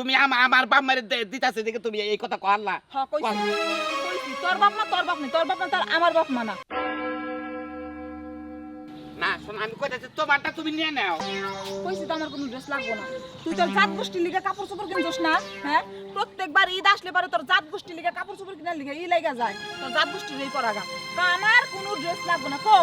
তুমি আমার বাপ মারে দিতাছে দেখে তুমি এই কথা কহাল্লা। হ্যাঁ তোর বাপ মা তোর বাপ নেই তোর বাপ না তোর আমার বাপ মা না। না শোন আমি কইতাছি তোমারটা তুমি নিয়ে নাও। কইছি তো আমার কোনো ড্রেস লাগবো না। তুই তোর জাত গোষ্ঠীর লিগে কাপড় চোপড় কিনছস না হ্যাঁ? প্রত্যেকবার ঈদ আসলে পারে তোর জাত গোষ্ঠীর লিগে কাপড় চোপড় কিনার লিগে ই লাগা যায়। তোর জাত গোষ্ঠীর এই পরাগা। আমার কোনো ড্রেস লাগবে না কো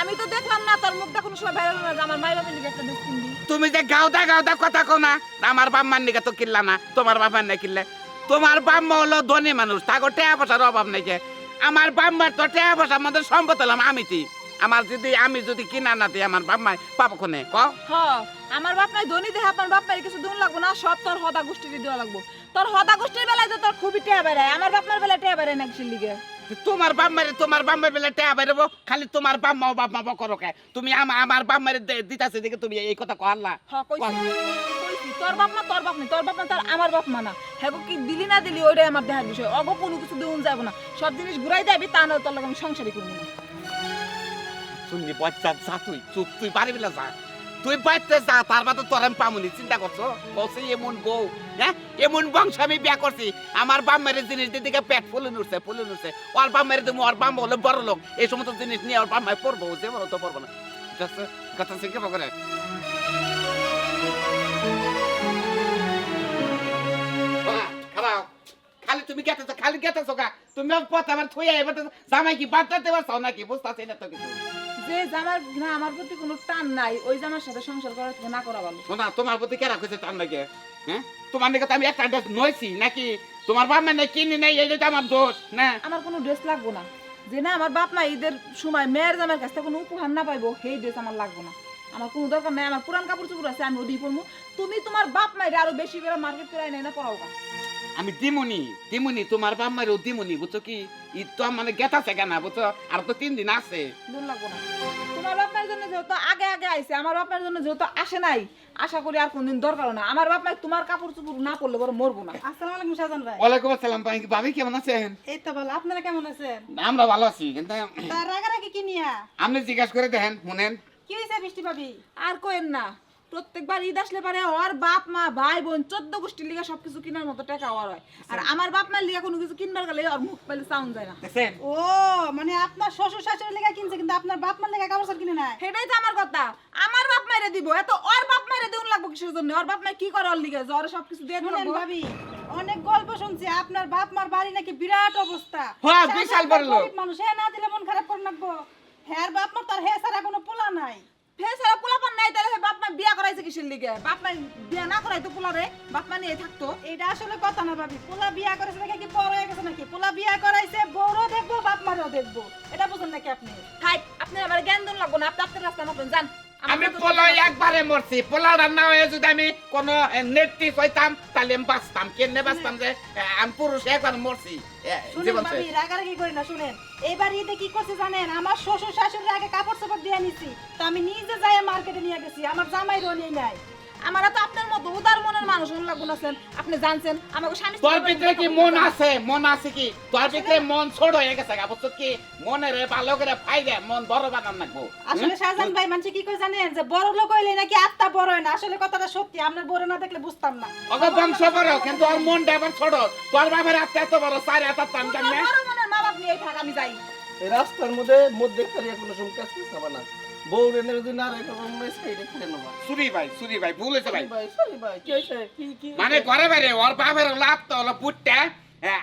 আমি তো দেখলাম না তোর মুখটা কোনো সময় না আমার মাই বাবার লিগে একটা ড্রেস কিনবি। তুমি যে গাওদা গাওদা কথা কও না আমার বাপ মার নিকে তো কিনলা না তোমার বাপ মার না কিনলে। তোমার বাপ মা হলো ধনী মানুষ তাকে টাকা পয়সার অভাব নেই যে। আমার বাপ মার তো টাকা পয়সা আমাদের সম্পদ হলাম আমার যদি আমি যদি কিনা না দিই আমার বাপ মাই পাবো কোনে ক? হ আমার বাপ নাই ধনী দেহে আপনার বাপ মায়ের কিছু দিন লাগবো না সব তোর হদা গোষ্ঠীর দেওয়া লাগবো। তোর হদা গোষ্ঠীর বেলায় তো তোর খুবই টেয়া বেড়ায় আমার বাপ মার বেলায় টেয়া বেড়ায় না লিগে? তোমার বাপ মারে তোমার বাপ মার বেলা টাকা বেরোবো খালি তোমার বাপ মাও বাপ মা করো কে? তুমি আমা- আমার বাপ মারে দিতাছে দেখে তুমি এই কথা কহাল্লা হ কইছি। কইছি তোর বাপ মা তোর বাপ নেই তোর বাপ না তোর আমার বাপ মা না। হ্যাঁ কি দিলি না দিলি ওইটাই আমার দেখার বিষয়। অগ কোনো কিছু দেউন যাব না। সব জিনিস ঘুরাই যাবি তা না তোর লাগে আমি সংসারই করব না শুনলি বাচ্চা যা তুই চুপ তুই পারবি না যা। তুই বাচ্চা যা তার বাদে তোর আমি পামুনি চিন্তা করছ? বসে এমন বউ হ্যাঁ? এমন বংশ আমি বিয়া করছি। আমার বাম মেয়ের জিনিস দিয়ে দিকে পেট ফুলে উঠছে ফুলে উঠছে ওর বাপ মেরে দেবো ওর বাম হলো বড় লোক। এই সমস্ত জিনিস নিয়ে ওর বাপ মায় পড়ব যে বলো তো পড়ব না? কথা শিখে বাহ, খালি তুমি গেতেছো খালি গেতেছো কা তুমি পথ আমার থইয়া এবার জামাই কি বাদ দিতে পারছ নাকি? বুঝতেছি না তো কিছু। যে জামার না আমার প্রতি কোনো টান নাই ওই জামার সাথে সংসার থেকে না করা ভালো। শোনা তোমার প্রতি কেরা কইছে নাকি? হ্যাঁ? তোমার নাকি তো আমি একটা ড্রেস নইছি নাকি? তোমার বাপ মানে কিনি নাই এই আমার দোষ না? আমার কোনো ড্রেস লাগবো না। যে না আমার বাপ ঈদের সময় মেয়ের জামার কাছ থেকে কোনো উপহার না পাইবো সেই ড্রেস আমার লাগবো না। আমার কোনো দরকার নাই আমার পুরান কাপড় চোপড় আছে আমি ওদিকে পরবো তুমি তোমার বাপ মায়ের আরও বেশি করে মার্কেট করে নাই না পড়াও। আমি দিমুনি দিমুনি তোমার বাপ মারেও দিমুনি বুঝছ কি? ঈদ তো মানে গেতা গেতাছে না বুঝছ? আর তো তিন দিন আছে। দূর লাগবো না। তোমার বাপ মায়ের জন্য যেহেতু আগে আগে আইছে আমার বাপ মায়ের জন্য যেহেতু আসে নাই আশা করি আর কোনদিন দরকার না। আমার বাপ মায়ের তোমার কাপড় চোপড় না পড়লে বড় মরবো না। আসসালামু আলাইকুম শাহজান ভাই। ওয়ালাইকুম আসসালাম ভাই ভাবি কেমন আছেন? এই তো ভালো আপনারা কেমন আছেন? আমরা ভালো আছি কিন্তু তার রাগারাগি কি নিয়া? আপনি জিজ্ঞাসা করে দেখেন শুনেন। কি হয়েছে বৃষ্টি ভাবি? আর কোয়েন না। প্রত্যেকবার ঈদ আসলে পারে ওর বাপ মা ভাই বোন চোদ্দ গোষ্ঠীর লিগে সবকিছু কেনার মতো টাকা ওর হয়। আর আমার বাপ মার লিগে কোনো কিছু কিনবার গেলে ওর মুখ পেলে সাউন্ড যায় না। ও মানে আপনার শ্বশুর শাশুড়ি লেগা কিনছে কিন্তু আপনার বাপ মার লেগা কাপড় কিনে নাই। সেটাই তো আমার কথা। আমার বাপ মায়েরে দিব এত ওর বাপ মায়েরে দিউন লাগবো কিসের জন্য? ওর বাপ মায়ের কি করে ওর লিগে? জ্বরে সবকিছু দিয়ে দিলাম ভাবি অনেক গল্প শুনছি আপনার বাপ মার বাড়ি নাকি বিরাট অবস্থা। হ্যাঁ, বিশাল বড় লোক। মানুষ হ্যাঁ না দিলে মন খারাপ করে রাখব হ্যাঁ বাপ মার তার হ্যাঁ ছাড়া কোনো পোলা নাই ফের সারা পোলাপান নাই তাহলে সে বাপ মা বিয়া করাইছে কিসের লিগে। বাপ মা বিয়া না করাইতো পোলারে বাপ মা নিয়ে থাকতো। এটা আসলে কথা না ভাবি। পোলা বিয়া করেছে নাকি কি বড় হয়ে গেছে নাকি? পোলা বিয়া করাইছে বড় দেখব বাপ মারও দেখব। এটা বুঝেন নাকি আপনি? হাই আপনি আমার জ্ঞান দিন লাগবো না আপনি আপনার রাস্তা মতন যান। আমি মতো পোলো চলতে হবে। একবারে মরছি। পোলা রান্না হয়ে যদি আমি কোন নেত্রী হইতাম তাহলে আমি বাঁচতাম। কেনে বাঁচতাম যে আমি পুরুষ একবার মরছি। রাগারাগি করি না শুনেন। এইবার ঈদে কি করছে জানেন? আমার শ্বশুর শাশুড়ির আগে কাপড় চোপড় দিয়ে নিছি। তো আমি নিজে যাই মার্কেটে নিয়ে গেছি। আমার জামাই রোনি নাই। আমারা তো আপনার মতো উদার মনের মানুষ লাগুন আছেন আপনি জানছেন আমাকে স্বামী তোর ভিতরে কি মন আছে? মন আছে কি? তোর ভিতরে মন ছোট হয়ে গেছে গা বুঝছ কি? মনে রে ভালো করে ফাইদে মন বড় বানান লাগবো। আসলে শাহজাহান ভাই মানুষ কি করে জানেন যে বড় লোক হইলে নাকি আত্মা বড় হয় না? আসলে কথাটা সত্যি আপনার বড় না দেখলে বুঝতাম না। ওকে বংশ বড় কিন্তু ওর মনটা এবার ছোট। তোর বাবার হাতে এত বড় সাড়ে হাত টান মনের মা বাপ নিয়ে থাক আমি যাই। রাস্তার মধ্যে মধ্যে খারিয়া কোনো সময় কাজ করতে না? বউ রেনে যদি না রেখে মনে সাইডে খেলে নেবা সুরি ভাই সুরি ভাই ভুল হয়েছে ভাই। ভাই সরি ভাই কি হয়েছে? কি কি মানে ঘরে বাইরে ওর বাপের লাভ তো হলো পুটটা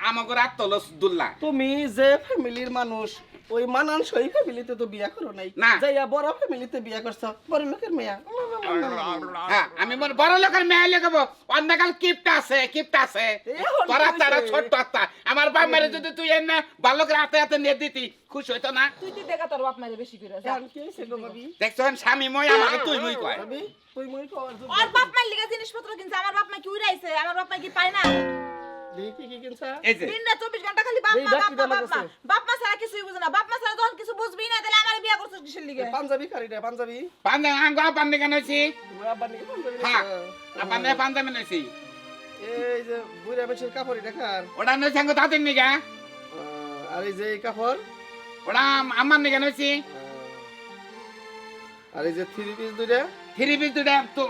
আমাকে তো হলো দুল্লা। তুমি যে ফ্যামিলির মানুষ ওই মানান সই ফ্যামিলিতে তো বিয়া করো নাই। না। যাইয়া বড় ফ্যামিলিতে বিয়া করছ বড় লোকের মেয়া। হ্যাঁ আমি মনে বড় লোকের মেয়ে লেখাবো অন্যকাল কিপটা আছে কিপটা আছে। তোর ছোট্ট আত্মা। আমার বাপ মারে যদি তুই এনে বালকের হাতে হাতে নিয়ে দিতি খুশি হইতো না। তুই তুই দেখা তোর বাপ বেশি করে? দেখছ স্বামী মই আমাকে তুই মই কয়। তুই মই কর ওর বাপ মায়ের লিগে জিনিসপত্র কিনছে আমার বাপ মা কি উড়াইছে? আমার বাপ মা কি পায় না? দেখি কি কিনছা। এই যে। দিন রাত চব্বিশ ঘণ্টা খালি বাপ মা বাপ মা বাপ মা। কিছুই বুঝে না। বাপ মা ছাড়া যখন কিছু বুঝবি না তাহলে আমার বিয়া করছিস কিসের লিগে পাঞ্জাবি কারি রে পাঞ্জাবি? পাঞ্জা আঙ্গ পান্ডে কেন হইছি? তুমি আব্বা নিকে পাঞ্জাবি হ্যাঁ পাঞ্জাবি নইছি এই যে বুড়া বেশের কাপড় দেখার ওটা নইছি আঙ্গ তাদের নিগা আর এই যে এই কাপড়? ওটা আমার নিগা নইছি আর এই যে থ্রি পিস দুইটা? থ্রি পিস দুটা তো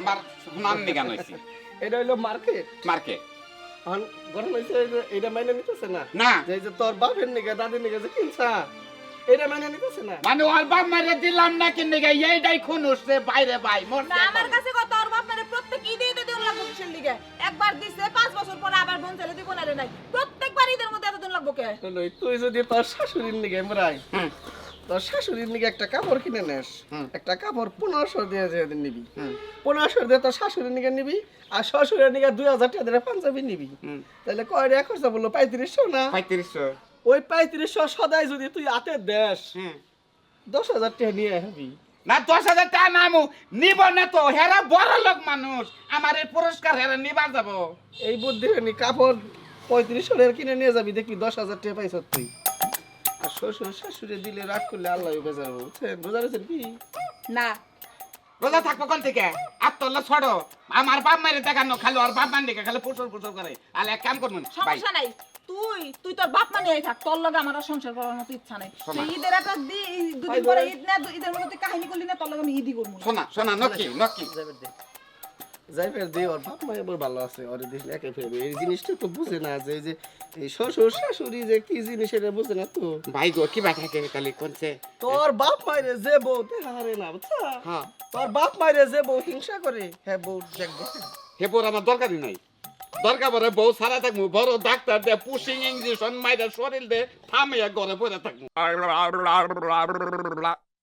আমার সোনার নিগা নইছি এটা হইল মার্কেট। মার্কেট। এখন গরম হয়েছে এটা মাইনে নিতেছে না? না। যে তোর বাপের নিকে দাদির নিকে যে কিনছা? এটা মাইনে নিতেছে না। মানে ওর বাপ মারে দিলাম না কিনে গে? এইটাই খুন উঠছে বাইরে ভাই মরছে না আমার কাছে কত ওর বাপ মানে প্রত্যেক ঈদে ঈদে দিন লাগবো কিসের লিগে? একবার দিছে পাঁচ বছর পরে আবার বোন ছেলে দিব না রে নাই। প্রত্যেকবার ঈদের মধ্যে এতদিন লাগবো কে? তুই যদি তোর শাশুড়ির নিকে মরাই তোর শাশুড়ির নিকে একটা কাপড় কিনে নেস একটা কাপড় পনেরোশো দিয়ে যেদিন নিবি। পনেরোশো দিয়ে তোর শাশুড়ির নিকে নিবি আর শ্বশুরের নিকে দুই হাজার টাকা দিয়ে পাঞ্জাবি নিবি। তাহলে কয় টাকা খরচা বলল পঁয়ত্রিশশো না? পঁয়ত্রিশশো। ওই পঁয়ত্রিশশো সদাই যদি তুই হাতে দেস হুম। দশ হাজার টাকা নিয়ে হবি না দশ হাজার টাকা নামু নিব না তো হেরা বড় লোক মানুষ আমার এই পুরস্কার হেরা নিবার যাব। এই বুদ্ধি নি কাপড় পঁয়ত্রিশশো টাকা কিনে নিয়ে যাবি দেখবি দশ হাজার টাকা পাইছ তুই। আর শ্বশুর শাশুড়ি দিলে রাগ করলে আল্লাহ বেজার বুঝছেন? বোঝা গেছেন কি? না রোজা থাকব কোন থেকে? আর আত্মল্লা ছড়ো। আমার বাপ মারে দেখানো খালি আর বাপ মান দেখে খালি পুষর পুষর করে। আর এক কাম করবেন সমস্যা নাই। তুই তুই তোর বাপ মানে এই থাক তোর লগে আমার সংসার করার মতো ইচ্ছা নাই। তুই ঈদের একটা দি দুদিন পরে ঈদ না ঈদের মধ্যে কাহিনী করলি না তোর লগে আমি ঈদই করব শোনা শোনা নকি নকি। যাইবার দে ওর বাপ মায়ের বড় ভালো আছে ওরে দেখলে একে ফেলবে। এই জিনিসটা তো বুঝে না যে যে এই শ্বশুর শাশুড়ি যে কি জিনিস এটা বুঝে না তো। ভাই গো কি বাটা কে খালি কোনছে তোর বাপ মায়ের যে বউ হারে না বুঝছা? হ্যাঁ। তোর বাপ মায়ের যে বউ হিংসা করে হ্যাঁ বউ দেখবে হে বোর আমার দরকারই নাই। দরকার পরে বউ সারা থাকব বড় ডাক্তার দে পুশিং ইঞ্জেকশন মাইরা শরীর দে থামিয়া ঘরে পড়ে থাকব।